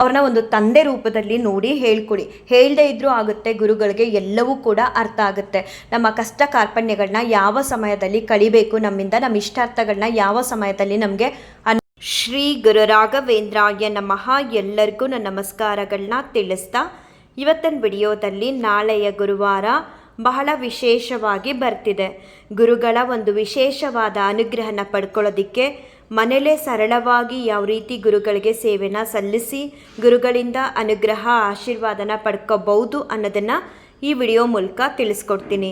ಅವ್ರನ್ನ ಒಂದು ತಂದೆ ರೂಪದಲ್ಲಿ ನೋಡಿ ಹೇಳ್ಕೊಡಿ. ಹೇಳದೇ ಇದ್ರೂ ಆಗುತ್ತೆ, ಗುರುಗಳಿಗೆ ಎಲ್ಲವೂ ಕೂಡ ಅರ್ಥ ಆಗುತ್ತೆ. ನಮ್ಮ ಕಷ್ಟ ಕಾರ್ಪಣ್ಯಗಳನ್ನ ಯಾವ ಸಮಯದಲ್ಲಿ ಕಳಿಬೇಕು ನಮ್ಮಿಂದ, ನಮ್ಮ ಇಷ್ಟಾರ್ಥಗಳನ್ನ ಯಾವ ಸಮಯದಲ್ಲಿ ನಮಗೆ ಶ್ರೀ ಗುರು ರಾಘವೇಂದ್ರಾಯ ನಮಃ ಎಲ್ಲರಿಗೂ ನನ್ನ ನಮಸ್ಕಾರಗಳನ್ನ ತಿಳಿಸ್ತಾ ಇವತ್ತಿನ ವಿಡಿಯೋದಲ್ಲಿ ನಾಳೆಯ ಗುರುವಾರ ಬಹಳ ವಿಶೇಷವಾಗಿ ಬರ್ತಿದೆ. ಗುರುಗಳ ಒಂದು ವಿಶೇಷವಾದ ಅನುಗ್ರಹನ ಪಡ್ಕೊಳ್ಳೋದಿಕ್ಕೆ ಮನೇಲೇ ಸರಳವಾಗಿ ಯಾವ ರೀತಿ ಗುರುಗಳಿಗೆ ಸೇವೆನ ಸಲ್ಲಿಸಿ ಗುರುಗಳಿಂದ ಅನುಗ್ರಹ, ಆಶೀರ್ವಾದನ ಪಡ್ಕೋಬಹುದು ಅನ್ನೋದನ್ನು ಈ ವಿಡಿಯೋ ಮೂಲಕ ತಿಳಿಸ್ಕೊಡ್ತೀನಿ.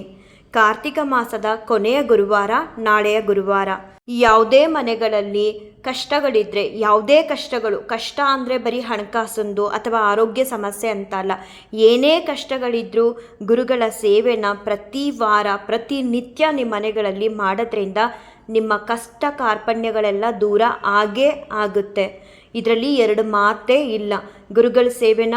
ಕಾರ್ತಿಕ ಮಾಸದ ಕೊನೆಯ ಗುರುವಾರ, ನಾಳೆಯ ಗುರುವಾರ. ಯಾವುದೇ ಮನೆಗಳಲ್ಲಿ ಕಷ್ಟಗಳಿದ್ರೆ, ಯಾವುದೇ ಕಷ್ಟಗಳು, ಕಷ್ಟ ಅಂದರೆ ಬರೀ ಹಣಕಾಸೊಂದು ಅಥವಾ ಆರೋಗ್ಯ ಸಮಸ್ಯೆ ಅಂತ ಅಲ್ಲ ಏನೇ ಕಷ್ಟಗಳಿದ್ರೂ ಗುರುಗಳ ಸೇವೆನ ಪ್ರತಿ ವಾರ ಪ್ರತಿನಿತ್ಯ ನಿಮ್ಮ ಮನೆಗಳಲ್ಲಿ ಮಾಡೋದ್ರಿಂದ ನಿಮ್ಮ ಕಷ್ಟ ಕಾರ್ಪಣ್ಯಗಳೆಲ್ಲ ದೂರ ಆಗೇ ಆಗುತ್ತೆ. ಇದರಲ್ಲಿ ಎರಡು ಮಾತೇ ಇಲ್ಲ. ಗುರುಗಳ ಸೇವೆನ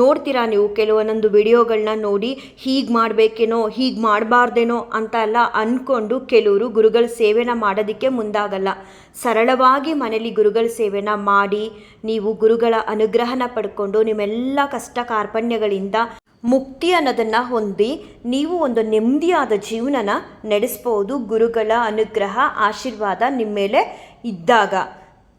ನೋಡ್ತೀರಾ ನೀವು? ಕೆಲವೊಂದೊಂದು ವಿಡಿಯೋಗಳನ್ನ ನೋಡಿ ಹೀಗೆ ಮಾಡಬೇಕೇನೋ, ಹೀಗೆ ಮಾಡಬಾರ್ದೇನೋ ಅಂತ ಎಲ್ಲ ಅಂದ್ಕೊಂಡು ಕೆಲವರು ಗುರುಗಳ ಸೇವೆನ ಮಾಡೋದಕ್ಕೆ ಮುಂದಾಗಲ್ಲ. ಸರಳವಾಗಿ ಮನೇಲಿ ಗುರುಗಳ ಸೇವೆನ ಮಾಡಿ, ನೀವು ಗುರುಗಳ ಅನುಗ್ರಹನ ಪಡ್ಕೊಂಡು ನಿಮ್ಮೆಲ್ಲ ಕಷ್ಟ ಕಾರ್ಪಣ್ಯಗಳಿಂದ ಮುಕ್ತಿ ಅನ್ನೋದನ್ನು ಹೊಂದಿ ನೀವು ಒಂದು ನೆಮ್ಮದಿಯಾದ ಜೀವನನ ನಡೆಸ್ಬೋದು. ಗುರುಗಳ ಅನುಗ್ರಹ, ಆಶೀರ್ವಾದ ನಿಮ್ಮ ಮೇಲೆ ಇದ್ದಾಗ.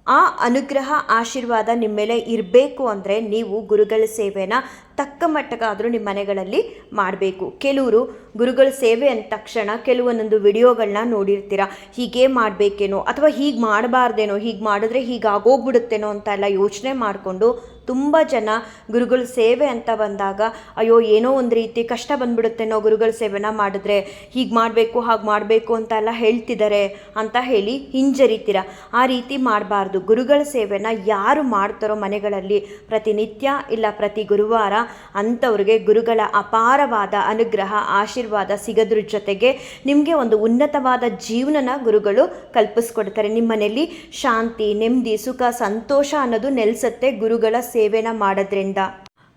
ಆ ಅನುಗ್ರಹ, ಆಶೀರ್ವಾದ ನಿಮ್ಮ ಮೇಲೆ ಇರಬೇಕು ಅಂದರೆ ನೀವು ಗುರುಗಳ ಸೇವೆನ ತಕ್ಕ ಮಟ್ಟಕ್ಕಾದರೂ ನಿಮ್ಮ ಮನೆಗಳಲ್ಲಿ ಮಾಡಬೇಕು. ಕೆಲವರು ಗುರುಗಳ ಸೇವೆ ಅಂದ ತಕ್ಷಣ ಕೆಲವೊಂದೊಂದು ವಿಡಿಯೋಗಳನ್ನ ನೋಡಿರ್ತೀರ. ಹೀಗೆ ಮಾಡಬೇಕೇನೋ ಅಥವಾ ಹೀಗೆ ಮಾಡಬಾರ್ದೇನೋ, ಹೀಗೆ ಮಾಡಿದ್ರೆ ಹೀಗೆ ಆಗೋಗ್ಬಿಡುತ್ತೇನೋ ಅಂತ ಎಲ್ಲ ಯೋಚನೆ ಮಾಡಿಕೊಂಡು ತುಂಬ ಜನ ಗುರುಗಳ ಸೇವೆ ಅಂತ ಬಂದಾಗ, ಅಯ್ಯೋ, ಏನೋ ಒಂದು ರೀತಿ ಕಷ್ಟ ಬಂದ್ಬಿಡುತ್ತೇನೋ ಗುರುಗಳ ಸೇವೆನ ಮಾಡಿದ್ರೆ, ಹೀಗೆ ಮಾಡಬೇಕು, ಹಾಗೆ ಮಾಡಬೇಕು ಅಂತ ಎಲ್ಲ ಹೇಳ್ತಿದ್ದಾರೆ ಅಂತ ಹೇಳಿ ಹಿಂಜರಿತೀರ. ಆ ರೀತಿ ಮಾಡಬಾರ್ದು. ಗುರುಗಳ ಸೇವೆನ ಯಾರು ಮಾಡ್ತಾರೋ ಮನೆಗಳಲ್ಲಿ ಪ್ರತಿನಿತ್ಯ ಇಲ್ಲ ಪ್ರತಿ ಗುರುವಾರ ಅಂಥವ್ರಿಗೆ ಗುರುಗಳ ಅಪಾರವಾದ ಅನುಗ್ರಹ, ಆಶೀರ್ವಾದ ಸಿಗೋದ್ರ ಜೊತೆಗೆ ನಿಮಗೆ ಒಂದು ಉನ್ನತವಾದ ಜೀವನನ ಗುರುಗಳು ಕಲ್ಪಿಸ್ಕೊಡ್ತಾರೆ. ನಿಮ್ಮ ಮನೆಯಲ್ಲಿ ಶಾಂತಿ, ನೆಮ್ಮದಿ, ಸುಖ, ಸಂತೋಷ ಅನ್ನೋದು ನೆಲೆಸುತ್ತೆ ಗುರುಗಳ ಸೇವೆನ ಮಾಡೋದ್ರಿಂದ.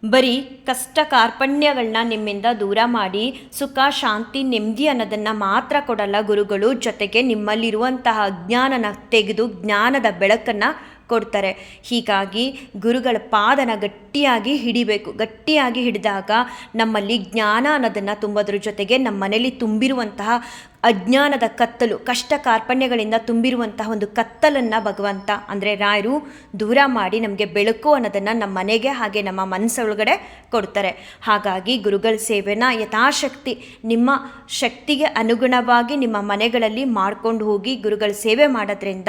ಬರೀ ಕಷ್ಟ ಕಾರ್ಪಣ್ಯಗಳನ್ನ ನಿಮ್ಮಿಂದ ದೂರ ಮಾಡಿ ಸುಖ, ಶಾಂತಿ, ನೆಮ್ಮದಿ ಅನ್ನೋದನ್ನು ಮಾತ್ರ ಕೊಡಲ್ಲ ಗುರುಗಳು. ಜೊತೆಗೆ ನಿಮ್ಮಲ್ಲಿರುವಂತಹ ಅಜ್ಞಾನನ ತೆಗೆದು ಜ್ಞಾನದ ಬೆಳಕನ್ನು ಕೊಡ್ತಾರೆ. ಹೀಗಾಗಿ ಗುರುಗಳ ಪಾದನ ಗಟ್ಟಿಯಾಗಿ ಹಿಡಿಬೇಕು. ಗಟ್ಟಿಯಾಗಿ ಹಿಡಿದಾಗ ನಮ್ಮಲ್ಲಿ ಜ್ಞಾನ ಅನ್ನೋದನ್ನು ತುಂಬೋದ್ರ ಜೊತೆಗೆ ನಮ್ಮ ಮನೇಲಿ ತುಂಬಿರುವಂತಹ ಅಜ್ಞಾನದ ಕತ್ತಲು, ಕಷ್ಟ ಕಾರ್ಪಣ್ಯಗಳಿಂದ ತುಂಬಿರುವಂತಹ ಒಂದು ಕತ್ತಲನ್ನು ಭಗವಂತ, ಅಂದರೆ ರಾಯರು ದೂರ ಮಾಡಿ ನಮಗೆ ಬೆಳಕು ಅನ್ನೋದನ್ನು ನಮ್ಮ ಮನೆಗೆ ಹಾಗೆ ನಮ್ಮ ಮನಸ್ಸೊಳಗಡೆ ಕೊಡ್ತಾರೆ. ಹಾಗಾಗಿ ಗುರುಗಳ ಸೇವೆನ ಯಥಾಶಕ್ತಿ ನಿಮ್ಮ ಶಕ್ತಿಗೆ ಅನುಗುಣವಾಗಿ ನಿಮ್ಮ ಮನೆಗಳಲ್ಲಿ ಮಾಡ್ಕೊಂಡು ಹೋಗಿ ಗುರುಗಳ ಸೇವೆ ಮಾಡೋದ್ರಿಂದ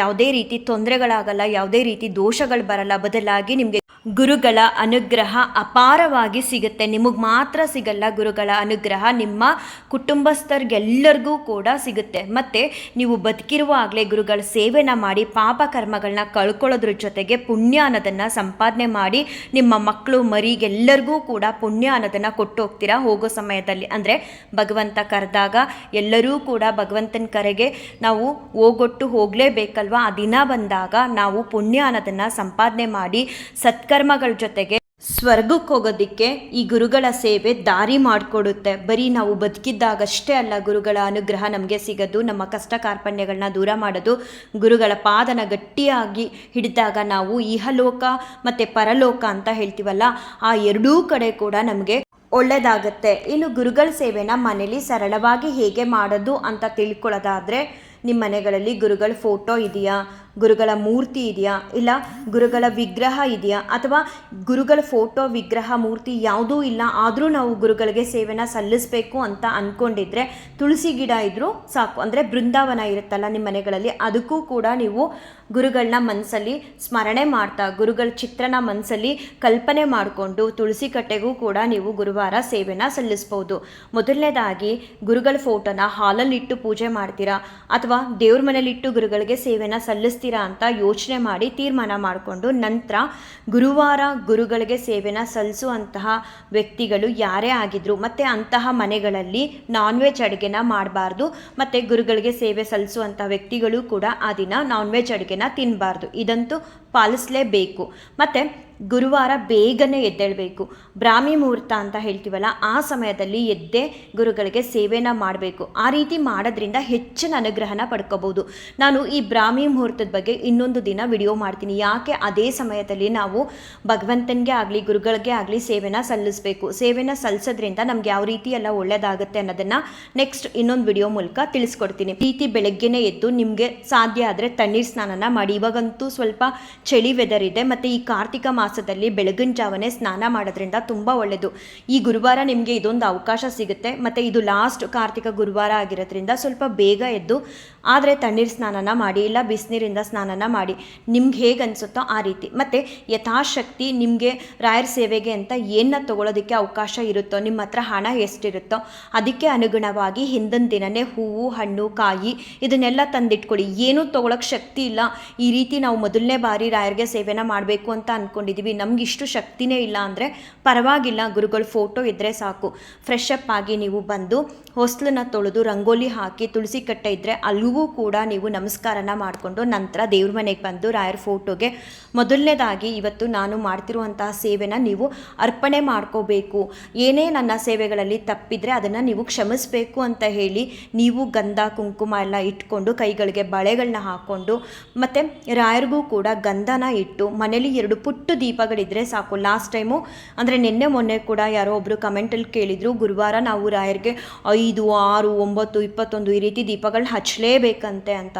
ಯಾವುದೇ ರೀತಿ ತೊಂದರೆಗಳಾಗಲ್ಲ, ಯಾವುದೇ ರೀತಿ ದೋಷಗಳು ಬರಲ್ಲ, ಬದಲಾಗಿ ನಿಮಗೆ ಗುರುಗಳ ಅನುಗ್ರಹ ಅಪಾರವಾಗಿ ಸಿಗುತ್ತೆ. ನಿಮಗೆ ಮಾತ್ರ ಸಿಗಲ್ಲ ಗುರುಗಳ ಅನುಗ್ರಹ. ನಿಮ್ಮ ಕುಟುಂಬಸ್ಥರಿಗೆಲ್ಲರಿಗೂ ಕೂಡ ಸಿಗುತ್ತೆ. ಮತ್ತು ನೀವು ಬದುಕಿರುವಾಗಲೇ ಗುರುಗಳ ಸೇವೆನ ಮಾಡಿ, ಪಾಪ ಕರ್ಮಗಳನ್ನ ಕಳ್ಕೊಳ್ಳೋದ್ರ ಜೊತೆಗೆ ಪುಣ್ಯ ಅನ್ನೋದನ್ನು ಸಂಪಾದನೆ ಮಾಡಿ, ನಿಮ್ಮ ಮಕ್ಕಳು ಮರಿಗೆಲ್ಲರಿಗೂ ಕೂಡ ಪುಣ್ಯ ಅನ್ನೋದನ್ನು ಕೊಟ್ಟು ಹೋಗ್ತೀರಾ ಹೋಗೋ ಸಮಯದಲ್ಲಿ? ಅಂದರೆ ಭಗವಂತ ಕರೆದಾಗ ಎಲ್ಲರೂ ಕೂಡ ಭಗವಂತನ ಕರೆಗೆ ನಾವು ಹೋಗೊಟ್ಟು ಹೋಗಲೇಬೇಕಲ್ವ? ಆ ದಿನ ಬಂದಾಗ ನಾವು ಪುಣ್ಯ ಅನ್ನೋದನ್ನು ಸಂಪಾದನೆ ಮಾಡಿ ಸತ್ಕರ್ಮಗಳ ಜೊತೆಗೆ ಸ್ವರ್ಗಕ್ಕೆ ಹೋಗೋದಿಕ್ಕೆ ಈ ಗುರುಗಳ ಸೇವೆ ದಾರಿ ಮಾಡಿಕೊಡುತ್ತೆ. ಬರೀ ನಾವು ಬದುಕಿದ್ದಾಗಷ್ಟೇ ಅಲ್ಲ, ಗುರುಗಳ ಅನುಗ್ರಹ ನಮಗೆ ಸಿಗೋದು, ನಮ್ಮ ಕಷ್ಟ ಕಾರ್ಪಣ್ಯಗಳನ್ನ ದೂರ ಮಾಡೋದು, ಗುರುಗಳ ಪಾದನ ಗಟ್ಟಿಯಾಗಿ ಹಿಡಿದಾಗ ನಾವು ಇಹಲೋಕ ಮತ್ತು ಪರಲೋಕ ಅಂತ ಹೇಳ್ತೀವಲ್ಲ, ಆ ಎರಡೂ ಕಡೆ ಕೂಡ ನಮಗೆ ಒಳ್ಳೆಯದಾಗತ್ತೆ ಇನ್ನು ಗುರುಗಳ ಸೇವೆನ ಮನೇಲಿ ಸರಳವಾಗಿ ಹೇಗೆ ಮಾಡೋದು ಅಂತ ತಿಳ್ಕೊಳ್ಳೋದಾದರೆ ನಿಮ್ಮ ಮನೆಗಳಲ್ಲಿ ಗುರುಗಳ ಫೋಟೋ ಇದೆಯಾ? ಗುರುಗಳ ಮೂರ್ತಿ ಇದೆಯಾ? ಇಲ್ಲ, ಗುರುಗಳ ವಿಗ್ರಹ ಇದೆಯಾ? ಅಥವಾ ಗುರುಗಳ ಫೋಟೋ ವಿಗ್ರಹ ಮೂರ್ತಿ ಯಾವುದೂ ಇಲ್ಲ, ಆದರೂ ನಾವು ಗುರುಗಳಿಗೆ ಸೇವೆನ ಸಲ್ಲಿಸಬೇಕು ಅಂತ ಅಂದ್ಕೊಂಡಿದ್ರೆ ತುಳಸಿ ಗಿಡ ಇದ್ದರೂ ಸಾಕು. ಅಂದರೆ ಬೃಂದಾವನ ಇರುತ್ತಲ್ಲ ನಿಮ್ಮ ಮನೆಗಳಲ್ಲಿ, ಅದಕ್ಕೂ ಕೂಡ ನೀವು ಗುರುಗಳನ್ನ ಮನಸ್ಸಲ್ಲಿ ಸ್ಮರಣೆ ಮಾಡ್ತಾ, ಗುರುಗಳ ಚಿತ್ರನ ಮನಸ್ಸಲ್ಲಿ ಕಲ್ಪನೆ ಮಾಡಿಕೊಂಡು ತುಳಸಿ ಕಟ್ಟೆಗೂ ಕೂಡ ನೀವು ಗುರುವಾರ ಸೇವೆನ ಸಲ್ಲಿಸ್ಬೋದು. ಮೊದಲನೇದಾಗಿ, ಗುರುಗಳ ಫೋಟೋನ ಹಾಲಲ್ಲಿಟ್ಟು ಪೂಜೆ ಮಾಡ್ತೀರಾ? ಅಥವಾ ದೇವ್ರ ಮನೇಲಿಟ್ಟು ಗುರುಗಳಿಗೆ ಸೇವೆನ ಸಲ್ಲಿಸ್ತೀರಾ? ಅಂತ ಯೋಚನೆ ಮಾಡಿ ತೀರ್ಮಾನ ಮಾಡಿಕೊಂಡು ನಂತರ ಗುರುವಾರ ಗುರುಗಳಿಗೆ ಸೇವೆನ ಸಲ್ಲಿಸುವಂತಹ ವ್ಯಕ್ತಿಗಳು ಯಾರೇ ಆಗಿದ್ರು ಮತ್ತು ಅಂತಹ ಮನೆಗಳಲ್ಲಿ ನಾನ್ ವೆಜ್ ಅಡುಗೆನ ಮಾಡಬಾರ್ದು, ಮತ್ತು ಗುರುಗಳಿಗೆ ಸೇವೆ ಸಲ್ಲಿಸುವಂಥ ವ್ಯಕ್ತಿಗಳು ಕೂಡ ಆ ದಿನ ನಾನ್ ವೆಜ್ ಅಡುಗೆನ ತಿನ್ನಬಾರ್ದು ಇದಂತೂ ಪಾಲಿಸಲೇಬೇಕು. ಮತ್ತು ಗುರುವಾರ ಬೇಗನೆ ಎದ್ದೇಳಬೇಕು. ಬ್ರಾಹ್ಮಿ ಮುಹೂರ್ತ ಅಂತ ಹೇಳ್ತೀವಲ್ಲ, ಆ ಸಮಯದಲ್ಲಿ ಎದ್ದೆ ಗುರುಗಳಿಗೆ ಸೇವೆನ ಮಾಡಬೇಕು. ಆ ರೀತಿ ಮಾಡೋದ್ರಿಂದ ಹೆಚ್ಚಿನ ಅನುಗ್ರಹನ ಪಡ್ಕೋಬೋದು. ನಾನು ಈ ಬ್ರಾಹ್ಮಿ ಮುಹೂರ್ತದ ಬಗ್ಗೆ ಇನ್ನೊಂದು ದಿನ ವಿಡಿಯೋ ಮಾಡ್ತೀನಿ. ಯಾಕೆ ಅದೇ ಸಮಯದಲ್ಲಿ ನಾವು ಭಗವಂತನಿಗೆ ಆಗಲಿ, ಗುರುಗಳಿಗೆ ಆಗಲಿ ಸೇವೆನ ಸಲ್ಲಿಸಬೇಕು. ಸೇವೆನ ಸಲ್ಲಿಸೋದ್ರಿಂದ ನಮ್ಗೆ ಯಾವ ರೀತಿ ಎಲ್ಲ ಒಳ್ಳೇದಾಗುತ್ತೆ ಅನ್ನೋದನ್ನು ನೆಕ್ಸ್ಟ್ ಇನ್ನೊಂದು ವಿಡಿಯೋ ಮೂಲಕ ತಿಳಿಸ್ಕೊಡ್ತೀನಿ. ರೀತಿ ಬೆಳಗ್ಗೆನೇ ಎದ್ದು ನಿಮಗೆ ಸಾಧ್ಯ ಆದರೆ ತಣ್ಣೀರು ಸ್ನಾನನ ಮಾಡಿ. ಇವಾಗಂತೂ ಸ್ವಲ್ಪ ಚಳಿ ವೆದರ್ ಇದೆ, ಮತ್ತು ಈ ಕಾರ್ತಿಕ ಮಾಸದಲ್ಲಿ ಬೆಳಗಿನ ಜಾವನೇ ಸ್ನಾನ ಮಾಡೋದ್ರಿಂದ ತುಂಬ ಒಳ್ಳೆಯದು ಈ ಗುರುವಾರ ನಿಮಗೆ ಇದೊಂದು ಅವಕಾಶ ಸಿಗುತ್ತೆ. ಮತ್ತು ಇದು ಲಾಸ್ಟ್ ಕಾರ್ತಿಕ ಗುರುವಾರ ಆಗಿರೋದ್ರಿಂದ ಸ್ವಲ್ಪ ಬೇಗ ಎದ್ದು, ಆದರೆ ತಣ್ಣೀರು ಸ್ನಾನನ ಮಾಡಿ, ಇಲ್ಲ ಬಿಸಿನೀರಿಂದ ಸ್ನಾನನ ಮಾಡಿ. ನಿಮ್ಗೆ ಹೇಗೆ ಅನಿಸುತ್ತೋ ಆ ರೀತಿ. ಮತ್ತು ಯಥಾಶಕ್ತಿ ನಿಮಗೆ ರಾಯರ ಸೇವೆಗೆ ಅಂತ ಏನನ್ನ ತೊಗೊಳೋದಕ್ಕೆ ಅವಕಾಶ ಇರುತ್ತೋ, ನಿಮ್ಮ ಹತ್ರ ಹಣ ಎಷ್ಟಿರುತ್ತೋ, ಅದಕ್ಕೆ ಅನುಗುಣವಾಗಿ ಹಿಂದಿನ ದಿನನೇ ಹೂವು, ಹಣ್ಣು, ಕಾಯಿ ಇದನ್ನೆಲ್ಲ ತಂದಿಟ್ಕೊಳ್ಳಿ. ಏನೂ ತೊಗೊಳಕ್ಕೆ ಶಕ್ತಿ ಇಲ್ಲ. ಈ ರೀತಿ ನಾವು ಮೊದಲನೇ ಬಾರಿ ರಾಯರಿಗೆ ಸೇವೆನ ಮಾಡಬೇಕು ಅಂತ ಅಂದ್ಕೊಂಡಿದ್ದೀವಿ ನಮ್ಗೆ ಇಷ್ಟು ಶಕ್ತಿನೇ ಇಲ್ಲ ಅಂದರೆ ಪರವಾಗಿಲ್ಲ. ಗುರುಗಳ ಫೋಟೋ ಇದ್ದರೆ ಸಾಕು. ಫ್ರೆಶ್ ಅಪ್ ಆಗಿ ನೀವು ಬಂದು ಹೊಸ್ಲನ್ನ ತೊಳೆದು ರಂಗೋಲಿ ಹಾಕಿ ತುಳಸಿ ಕಟ್ಟೆ ಇದ್ದರೆ ಅಲ್ಲಿಗೂ ಕೂಡ ನೀವು ನಮಸ್ಕಾರನ ಮಾಡಿಕೊಂಡು ನಂತರ ದೇವ್ರ ಮನೆಗೆ ಬಂದು ರಾಯರ ಫೋಟೋಗೆ ಮೊದಲನೇದಾಗಿ ಇವತ್ತು ನಾನು ಮಾಡ್ತಿರುವಂತಹ ಸೇವೆನ ನೀವು ಅರ್ಪಣೆ ಮಾಡ್ಕೋಬೇಕು. ಏನೇ ನನ್ನ ಸೇವೆಗಳಲ್ಲಿ ತಪ್ಪಿದರೆ ಅದನ್ನು ನೀವು ಕ್ಷಮಿಸಬೇಕು ಅಂತ ಹೇಳಿ ನೀವು ಗಂಧ, ಕುಂಕುಮ ಎಲ್ಲ ಇಟ್ಕೊಂಡು ಕೈಗಳಿಗೆ ಬಳೆಗಳನ್ನ ಹಾಕ್ಕೊಂಡು ಮತ್ತು ರಾಯರಿಗೂ ಕೂಡ ಗಂಧನ ಇಟ್ಟು ಮನೇಲಿ ಎರಡು ಪುಟ್ಟು ದೀಪಗಳಿದ್ರೆ ಸಾಕು. ಲಾಸ್ಟ್ ಟೈಮು ಅಂದರೆ ನಿನ್ನೆ ಮೊನ್ನೆ ಕೂಡ ಯಾರೋ ಒಬ್ಬರು ಕಮೆಂಟಲ್ಲಿ ಕೇಳಿದರು, ಗುರುವಾರ ನಾವು ರಾಯರಿಗೆ ಐದು, ಆರು, ಒಂಬತ್ತು, ಇಪ್ಪತ್ತೊಂದು ಈ ರೀತಿ ದೀಪಗಳು ಹಚ್ಚಲೇಬೇಕಂತೆ ಅಂತ.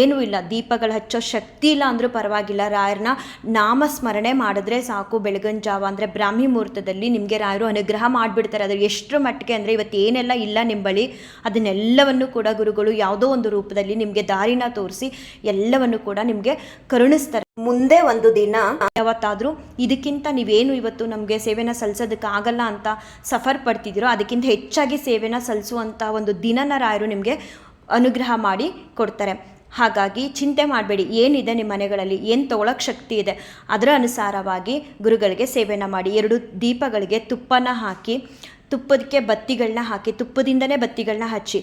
ಏನೂ ಇಲ್ಲ. ದೀಪಗಳು ಹಚ್ಚೋ ಶಕ್ತಿ ಇಲ್ಲ ಅಂದರೂ ಪರವಾಗಿಲ್ಲ. ರಾಯರನ್ನ ನಾಮಸ್ಮರಣೆ ಮಾಡಿದ್ರೆ ಸಾಕು. ಬೆಳಗಿನ ಜಾವ ಅಂದರೆ ಬ್ರಾಹ್ಮಿ ಮುಹೂರ್ತದಲ್ಲಿ ನಿಮಗೆ ರಾಯರು ಅನುಗ್ರಹ ಮಾಡಿಬಿಡ್ತಾರೆ. ಅದು ಎಷ್ಟರ ಮಟ್ಟಿಗೆ ಅಂದರೆ ಇವತ್ತು ಏನೆಲ್ಲ ಇಲ್ಲ ನಿಮ್ಮ ಬಳಿ. ಅದನ್ನೆಲ್ಲವನ್ನು ಕೂಡ ಗುರುಗಳು ಯಾವುದೋ ಒಂದು ರೂಪದಲ್ಲಿ ನಿಮಗೆ ದಾರಿನ ತೋರಿಸಿ ಎಲ್ಲವನ್ನು ಕೂಡ ನಿಮಗೆ ಕರುಣಿಸ್ತಾರೆ. ಮುಂದೆ ಒಂದು ದಿನ ಯಾವತ್ತಾದರೂ ಇದಕ್ಕಿಂತ ನೀವೇನು ಇವತ್ತು ನಮಗೆ ಸೇವೆನ ಸಲ್ಲಿಸೋದಕ್ಕೆ ಆಗಲ್ಲ ಅಂತ ಸಫರ್ ಪಡ್ತಿದ್ದೀರೋ ಅದಕ್ಕಿಂತ ಹೆಚ್ಚಾಗಿ ಸೇವೆನ ಸಲ್ಲಿಸುವಂಥ ಒಂದು ದಿನನ ರಾಯರು ನಿಮಗೆ ಅನುಗ್ರಹ ಮಾಡಿ ಕೊಡ್ತಾರೆ. ಹಾಗಾಗಿ ಚಿಂತೆ ಮಾಡಬೇಡಿ, ಏನಿದೆ ನಿಮ್ಮ ಮನೆಗಳಲ್ಲಿ, ಏನು ತೊಗೊಳಕ್ಕೆ ಶಕ್ತಿ ಇದೆ, ಅದರ ಅನುಸಾರವಾಗಿ ಗುರುಗಳಿಗೆ ಸೇವೆನ ಮಾಡಿ, ಎರಡು ದೀಪಗಳಿಗೆ ತುಪ್ಪನ ಹಾಕಿ ತುಪ್ಪದಕ್ಕೆ ಬತ್ತಿಗಳನ್ನ ಹಾಕಿ, ತುಪ್ಪದಿಂದನೇ ಬತ್ತಿಗಳನ್ನ ಹಚ್ಚಿ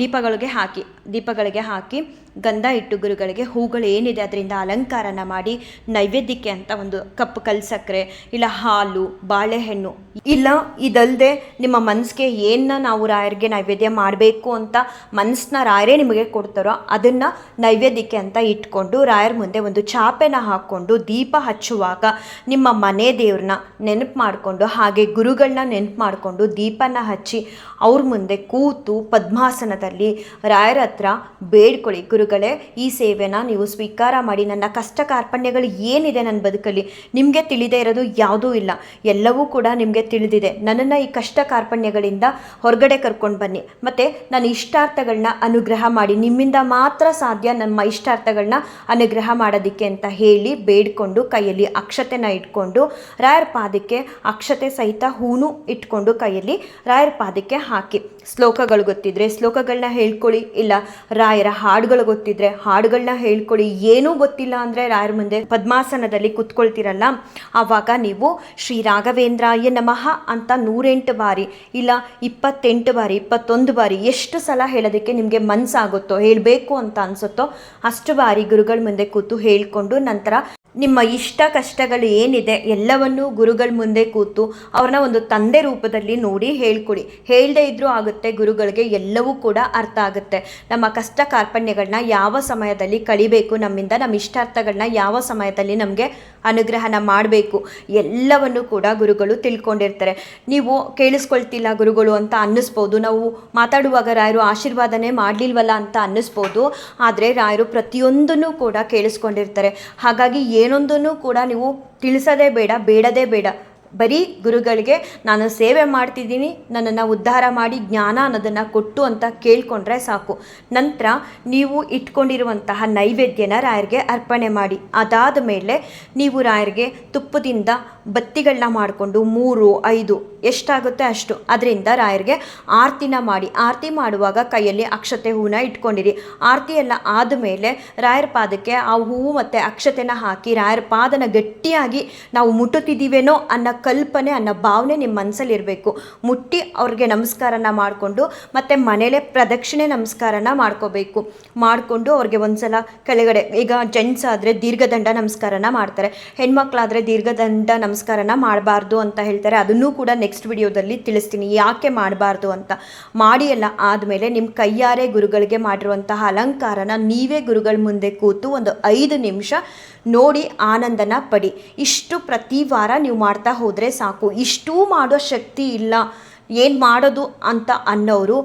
ದೀಪಗಳಿಗೆ ಹಾಕಿ ದೀಪಗಳಿಗೆ ಹಾಕಿ ಗಂಧ ಇಟ್ಟು ಗುರುಗಳಿಗೆ ಹೂಗಳು ಏನಿದೆ ಅದರಿಂದ ಅಲಂಕಾರನ ಮಾಡಿ ನೈವೇದ್ಯಕ್ಕೆ ಅಂತ ಒಂದು ಕಪ್ ಕಲ್ಸಕ್ರೆ, ಇಲ್ಲ ಹಾಲು, ಬಾಳೆಹಣ್ಣು, ಇಲ್ಲ ಇದಲ್ಲದೆ ನಿಮ್ಮ ಮನಸ್ಸಿಗೆ ಏನನ್ನ ನಾವು ರಾಯರಿಗೆ ನೈವೇದ್ಯ ಮಾಡಬೇಕು ಅಂತ ಮನಸ್ಸನ್ನ ರಾಯರೇ ನಿಮಗೆ ಕೊಡ್ತಾರೋ ಅದನ್ನು ನೈವೇದ್ಯಕ್ಕೆ ಅಂತ ಇಟ್ಕೊಂಡು ರಾಯರ ಮುಂದೆ ಒಂದು ಚಾಪೆನ ಹಾಕ್ಕೊಂಡು ದೀಪ ಹಚ್ಚುವಾಗ ನಿಮ್ಮ ಮನೆ ದೇವ್ರನ್ನ ನೆನಪು ಮಾಡಿಕೊಂಡು, ಹಾಗೆ ಗುರುಗಳನ್ನ ನೆನಪು ಮಾಡಿಕೊಂಡು ದೀಪನ ಹಚ್ಚಿ ಅವ್ರ ಮುಂದೆ ಕೂತು ಪದ್ಮಾಸನದಲ್ಲಿ ರಾಯರ ಹತ್ರ ಬೇಡ್ಕೊಳ್ಳಿ ಗುರುಗಳೇ, ಈ ಸೇವೆನ ನೀವು ಸ್ವೀಕಾರ ಮಾಡಿ, ನನ್ನ ಕಷ್ಟ ಕಾರ್ಪಣ್ಯಗಳು ಏನಿದೆ ನನ್ನ ಬದುಕಲ್ಲಿ, ನಿಮಗೆ ತಿಳಿದೇ ಇರೋದು ಯಾವುದೂ ಇಲ್ಲ. ಎಲ್ಲವೂ ಕೂಡ ನಿಮಗೆ ತಿಳಿದಿದೆ. ನನ್ನನ್ನು ಈ ಕಷ್ಟ ಕಾರ್ಪಣ್ಯಗಳಿಂದ ಹೊರಗಡೆ ಕರ್ಕೊಂಡು ಬನ್ನಿ. ಮತ್ತು ನನ್ನ ಇಷ್ಟಾರ್ಥಗಳನ್ನ ಅನುಗ್ರಹ ಮಾಡಿ, ನಿಮ್ಮಿಂದ ಮಾತ್ರ ಸಾಧ್ಯ ನಮ್ಮ ಇಷ್ಟಾರ್ಥಗಳನ್ನ ಅನುಗ್ರಹ ಮಾಡೋದಕ್ಕೆ ಅಂತ ಹೇಳಿ ಬೇಡಿಕೊಂಡು, ಕೈಯಲ್ಲಿ ಅಕ್ಷತೆನ ಇಟ್ಕೊಂಡು, ರಾಯರ ಪಾದಕ್ಕೆ ಅಕ್ಷತೆ ಸಹಿತ ಹೂನು ಇಟ್ಕೊಂಡು ಕೈಯಲ್ಲಿ ರಾಯರ ಪಾದಕ್ಕೆ ಹಾಕಿ. ಶ್ಲೋಕಗಳು ಗೊತ್ತಿದ್ರೆ ಶ್ಲೋಕಗಳನ್ನ ಹೇಳ್ಕೊಳ್ಳಿ. ಇಲ್ಲ, ರಾಯರ ಹಾಡುಗಳು ಗೊತ್ತಿದ್ರೆ ಹಾಡುಗಳನ್ನ ಹೇಳ್ಕೊಳ್ಳಿ. ಏನೂ ಗೊತ್ತಿಲ್ಲ ಅಂದರೆ ರಾಯರ ಮುಂದೆ ಪದ್ಮಾಸನದಲ್ಲಿ ಕುತ್ಕೊಳ್ತೀರಲ್ಲ? ಆವಾಗ ನೀವು ಶ್ರೀ ರಾಘವೇಂದ್ರಾಯ ನಮಃ ಅಂತ ನೂರೆಂಟು ಬಾರಿ, ಇಲ್ಲ, ಇಪ್ಪತ್ತೆಂಟು ಬಾರಿ, ಇಪ್ಪತ್ತೊಂದು ಬಾರಿ ಎಷ್ಟು ಸಲ ಹೇಳೋದಕ್ಕೆ ನಿಮಗೆ ಮನಸ್ಸಾಗುತ್ತೋ ಹೇಳಬೇಕು ಅಂತ ಅನಿಸುತ್ತೋ ಅಷ್ಟು ಬಾರಿ ಗುರುಗಳ ಮುಂದೆ ಕೂತು ಹೇಳಿಕೊಂಡು ನಂತರ ನಿಮ್ಮ ಇಷ್ಟ ಕಷ್ಟಗಳು ಏನಿದೆ ಎಲ್ಲವನ್ನೂ ಗುರುಗಳ ಮುಂದೆ ಕೂತು ಅವ್ರನ್ನ ಒಂದು ತಂದೆ ರೂಪದಲ್ಲಿ ನೋಡಿ ಹೇಳ್ಕೊಡಿ. ಹೇಳದೇ ಇದ್ರೂ ಆಗುತ್ತೆ, ಗುರುಗಳಿಗೆ ಎಲ್ಲವೂ ಕೂಡ ಅರ್ಥ ಆಗುತ್ತೆ. ನಮ್ಮ ಕಷ್ಟ ಕಾರ್ಪಣ್ಯಗಳನ್ನ ಯಾವ ಸಮಯದಲ್ಲಿ ಕಳಿಬೇಕು ನಮ್ಮಿಂದ, ನಮ್ಮ ಇಷ್ಟಾರ್ಥಗಳನ್ನ ಯಾವ ಸಮಯದಲ್ಲಿ ನಮಗೆ ಅನುಗ್ರಹನ ಮಾಡಬೇಕು. ಎಲ್ಲವನ್ನು ಕೂಡ ಗುರುಗಳು ತಿಳ್ಕೊಂಡಿರ್ತಾರೆ. ನೀವು ಕೇಳಿಸ್ಕೊಳ್ತಿಲ್ಲ ಗುರುಗಳು ಅಂತ ಅನ್ನಿಸ್ಬೋದು. ನಾವು ಮಾತಾಡುವಾಗ ರಾಯರು ಆಶೀರ್ವಾದನೆ ಮಾಡಲಿಲ್ವಲ್ಲ ಅಂತ ಅನ್ನಿಸ್ಬೋದು. ಆದರೆ ರಾಯರು ಪ್ರತಿಯೊಂದನ್ನು ಕೂಡ ಕೇಳಿಸ್ಕೊಂಡಿರ್ತಾರೆ. ಹಾಗಾಗಿ ಏನೊಂದನ್ನು ಕೂಡ ನೀವು ತಿಳಿಸೋದೇ ಬೇಡ, ಬೇಡದೇ ಬೇಡ. ಬರೀ ಗುರುಗಳಿಗೆ ನಾನು ಸೇವೆ ಮಾಡ್ತಿದ್ದೀನಿ, ನನ್ನನ್ನು ಉದ್ಧಾರ ಮಾಡಿ ಜ್ಞಾನ ಅನ್ನೋದನ್ನು ಕೊಟ್ಟು ಅಂತ ಕೇಳಿಕೊಂಡ್ರೆ ಸಾಕು. ನಂತರ ನೀವು ಇಟ್ಕೊಂಡಿರುವಂತಹ ನೈವೇದ್ಯನ ರಾಯರಿಗೆ ಅರ್ಪಣೆ ಮಾಡಿ. ಅದಾದ ಮೇಲೆ ನೀವು ರಾಯರಿಗೆ ತುಪ್ಪದಿಂದ ಬತ್ತಿಗಳನ್ನ ಮಾಡಿಕೊಂಡು ಮೂರು, ಐದು, ಎಷ್ಟಾಗುತ್ತೆ ಅಷ್ಟು. ಅದರಿಂದ ರಾಯರಿಗೆ ಆರತಿನ ಮಾಡಿ, ಆರತಿ ಮಾಡುವಾಗ ಕೈಯಲ್ಲಿ ಅಕ್ಷತೆ ಹೂವನ್ನ ಇಟ್ಕೊಂಡಿರಿ. ಆರತಿ ಎಲ್ಲ ಆದಮೇಲೆ ರಾಯರ ಪಾದಕ್ಕೆ ಆ ಹೂವು ಮತ್ತು ಅಕ್ಷತೆನ ಹಾಕಿ ರಾಯರ ಪಾದನ ಗಟ್ಟಿಯಾಗಿ ನಾವು ಮುಟ್ಟುತ್ತಿದ್ದೀವೇನೋ ಅನ್ನೋ ಕಲ್ಪನೆ, ಅನ್ನೋ ಭಾವನೆ ನಿಮ್ಮ ಮನಸ್ಸಲ್ಲಿರಬೇಕು ಮುಟ್ಟಿ ಅವ್ರಿಗೆ ನಮಸ್ಕಾರನ ಮಾಡಿಕೊಂಡು ಮತ್ತು ಮನೇಲೆ ಪ್ರದಕ್ಷಿಣೆ ನಮಸ್ಕಾರನ ಮಾಡ್ಕೋಬೇಕು. ಮಾಡಿಕೊಂಡು ಅವ್ರಿಗೆ ಒಂದ್ಸಲ ಕೆಳಗಡೆ ಈಗ ಜೆಂಟ್ಸ್ ಆದರೆ ದೀರ್ಘದಂಡ ನಮಸ್ಕಾರನ ಮಾಡ್ತಾರೆ. ಹೆಣ್ಮಕ್ಳಾದರೆ ದೀರ್ಘದಂಡ ನಮಸ್ಕಾರನ ಮಾಡಬಾರ್ದು ಅಂತ ಹೇಳ್ತಾರೆ. ಅದನ್ನೂ ಕೂಡ ನೆಕ್ಸ್ಟ್ ವಿಡಿಯೋದಲ್ಲಿ ತಿಳಿಸ್ತೀನಿ. ಯಾಕೆ ಮಾಡಬಾರ್ದು ಅಂತ? ಮಾಡಿ ಎಲ್ಲ ಆದಮೇಲೆ ನಿಮ್ಮ ಕೈಯಾರೆ ಗುರುಗಳಿಗೆ ಮಾಡಿರುವಂತಹ ಅಲಂಕಾರನ ನೀವೇ ಗುರುಗಳ ಮುಂದೆ ಕೂತು ಒಂದು ಐದು ನಿಮಿಷ ನೋಡಿ ಆನಂದನ ಪಡಿ. ಇಷ್ಟು ಪ್ರತಿ ವಾರ ನೀವು ಮಾಡ್ತಾ ಹೋದರೆ ಸಾಕು. ಇಷ್ಟೂ ಮಾಡೋ ಶಕ್ತಿ ಇಲ್ಲ. ಏನು ಮಾಡೋದು ಅಂತ ಅನ್ನೋರು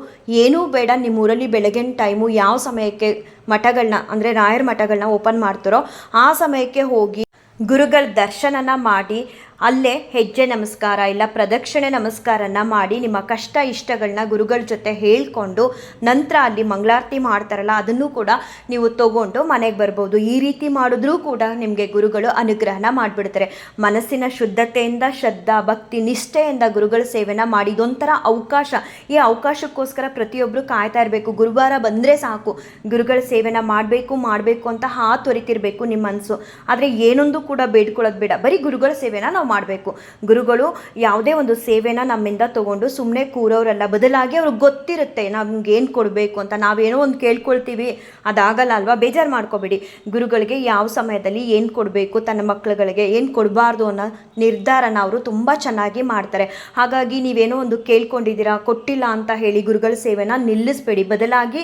ಏನೂ ಬೇಡ. ನಿಮ್ಮ ಊರಲ್ಲಿ ಬೆಳಗಿನ ಟೈಮು ಯಾವ ಸಮಯಕ್ಕೆ ಮಠಗಳನ್ನ ಅಂದರೆ ರಾಯರ ಮಠಗಳನ್ನ ಓಪನ್ ಮಾಡ್ತಾರೋ ಆ ಸಮಯಕ್ಕೆ ಹೋಗಿ ಗುರುಗಳ ದರ್ಶನನ ಮಾಡಿ ಅಲ್ಲೇ ಹೆಜ್ಜೆ ನಮಸ್ಕಾರ ಇಲ್ಲ ಪ್ರದಕ್ಷಿಣೆ ನಮಸ್ಕಾರನ ಮಾಡಿ ನಿಮ್ಮ ಕಷ್ಟ ಇಷ್ಟಗಳನ್ನ ಗುರುಗಳ ಜೊತೆ ಹೇಳ್ಕೊಂಡು ನಂತರ ಅಲ್ಲಿ ಮಂಗಳಾರತಿ ಮಾಡ್ತಾರಲ್ಲ, ಅದನ್ನು ಕೂಡ ನೀವು ತಗೊಂಡು ಮನೆಗೆ ಬರ್ಬೋದು. ಈ ರೀತಿ ಮಾಡಿದ್ರೂ ಕೂಡ ನಿಮಗೆ ಗುರುಗಳು ಅನುಗ್ರಹನ ಮಾಡಿಬಿಡ್ತಾರೆ. ಮನಸ್ಸಿನ ಶುದ್ಧತೆಯಿಂದ, ಶ್ರದ್ಧಾ, ಭಕ್ತಿ, ನಿಷ್ಠೆಯಿಂದ ಗುರುಗಳ ಸೇವೆನ ಮಾಡಿ. ಇದೊಂಥರ ಅವಕಾಶ. ಈ ಅವಕಾಶಕ್ಕೋಸ್ಕರ ಪ್ರತಿಯೊಬ್ಬರು ಕಾಯ್ತಾ ಇರಬೇಕು. ಗುರುವಾರ ಬಂದರೆ ಸಾಕು. ಗುರುಗಳ ಸೇವೆನ ಮಾಡಬೇಕು ಮಾಡಬೇಕು ಅಂತ ಹಾತೊರಿತಿರ್ಬೇಕು ನಿಮ್ಮ ಮನಸ್ಸು. ಆದರೆ ಏನೊಂದು ಕೂಡ ಬೇಡ್ಕೊಳ್ಳೋದು ಬೇಡ. ಬರೀ ಗುರುಗಳ ಸೇವೆನ ನಾವು ಮಾಡಬೇಕು. ಗುರುಗಳು ಯಾವುದೇ ಒಂದು ಸೇವೆನ ನಮ್ಮಿಂದ ತಗೊಂಡು ಸುಮ್ಮನೆ ಕೂರೋರಲ್ಲ ಬದಲಾಗಿ ಅವ್ರಿಗೆ ಗೊತ್ತಿರುತ್ತೆ ನಮ್ಗೆ ಏನು ಕೊಡಬೇಕು ಅಂತ ನಾವೇನೋ ಒಂದು ಕೇಳ್ಕೊಳ್ತೀವಿ. ಅದಾಗಲ್ಲ ಅಲ್ವಾ ಬೇಜಾರು ಮಾಡ್ಕೋಬೇಡಿ. ಗುರುಗಳಿಗೆ ಯಾವ ಸಮಯದಲ್ಲಿ ಏನು ಕೊಡಬೇಕು, ತನ್ನ ಮಕ್ಕಳುಗಳಿಗೆ ಏನು ಕೊಡಬಾರ್ದು ಅನ್ನೋ ನಿರ್ಧಾರನ ಅವರು ತುಂಬ ಚೆನ್ನಾಗಿ ಮಾಡ್ತಾರೆ. ಹಾಗಾಗಿ ನೀವೇನೋ ಒಂದು ಕೇಳ್ಕೊಂಡಿದ್ದೀರಾ, ಕೊಟ್ಟಿಲ್ಲ ಅಂತ ಹೇಳಿ ಗುರುಗಳ ಸೇವೆನ ನಿಲ್ಲಿಸ್ಬೇಡಿ. ಬದಲಾಗಿ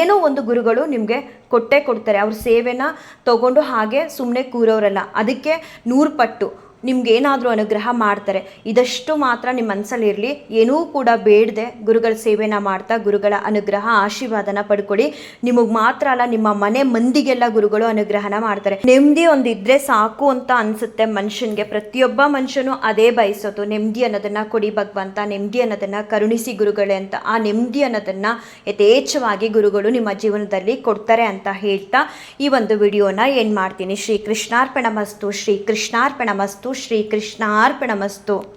ಏನೋ ಒಂದು ಗುರುಗಳು ನಿಮಗೆ ಕೊಟ್ಟೇ ಕೊಡ್ತಾರೆ. ಅವ್ರ ಸೇವೆನ ತಗೊಂಡು ಹಾಗೆ ಸುಮ್ಮನೆ ಕೂರೋರಲ್ಲ. ಅದಕ್ಕೆ ನೂರು ಪಟ್ಟು. ನಿಮ್ಗೆ ಏನಾದರೂ ಅನುಗ್ರಹ ಮಾಡ್ತಾರೆ. ಇದಷ್ಟು ಮಾತ್ರ ನಿಮ್ಮ ಮನಸ್ಸಲ್ಲಿರಲಿ ಏನೂ ಕೂಡ ಬೇಡದೆ ಗುರುಗಳ ಸೇವೆನ ಮಾಡ್ತಾ ಗುರುಗಳ ಅನುಗ್ರಹ, ಆಶೀರ್ವಾದನ ಪಡ್ಕೊಳ್ಳಿ. ನಿಮಗೆ ಮಾತ್ರ ಅಲ್ಲ, ನಿಮ್ಮ ಮನೆ ಮಂದಿಗೆಲ್ಲ ಗುರುಗಳು ಅನುಗ್ರಹನ ಮಾಡ್ತಾರೆ. ನೆಮ್ಮದಿ ಒಂದಿದ್ರೆ ಸಾಕು ಅಂತ ಅನಿಸುತ್ತೆ ಮನುಷ್ಯನಿಗೆ. ಪ್ರತಿಯೊಬ್ಬ ಮನುಷ್ಯನು ಅದೇ ಬಯಸೋದು. ನೆಮ್ಮದಿ ಅನ್ನೋದನ್ನು ಕೊಡಿ ಭಗವಂತ ನೆಮ್ಮದಿ ಅನ್ನೋದನ್ನು ಕರುಣಿಸಿ ಗುರುಗಳೇ ಅಂತ. ಆ ನೆಮ್ಮದಿ ಅನ್ನೋದನ್ನು ಯಥೇಚ್ಛವಾಗಿ ಗುರುಗಳು ನಿಮ್ಮ ಜೀವನದಲ್ಲಿ ಕೊಡ್ತಾರೆ ಅಂತ ಹೇಳ್ತಾ ಈ ಒಂದು ವಿಡಿಯೋನ ಏನು ಮಾಡ್ತೀನಿ? ಶ್ರೀ ಕೃಷ್ಣಾರ್ಪಣ ಮಸ್ತು ಶ್ರೀ ಕೃಷ್ಣಾರ್ಪಣ ಮಸ್ತು ಶ್ರೀ ಕೃಷ್ಣಾರ್ಪಣ ಮಸ್ತು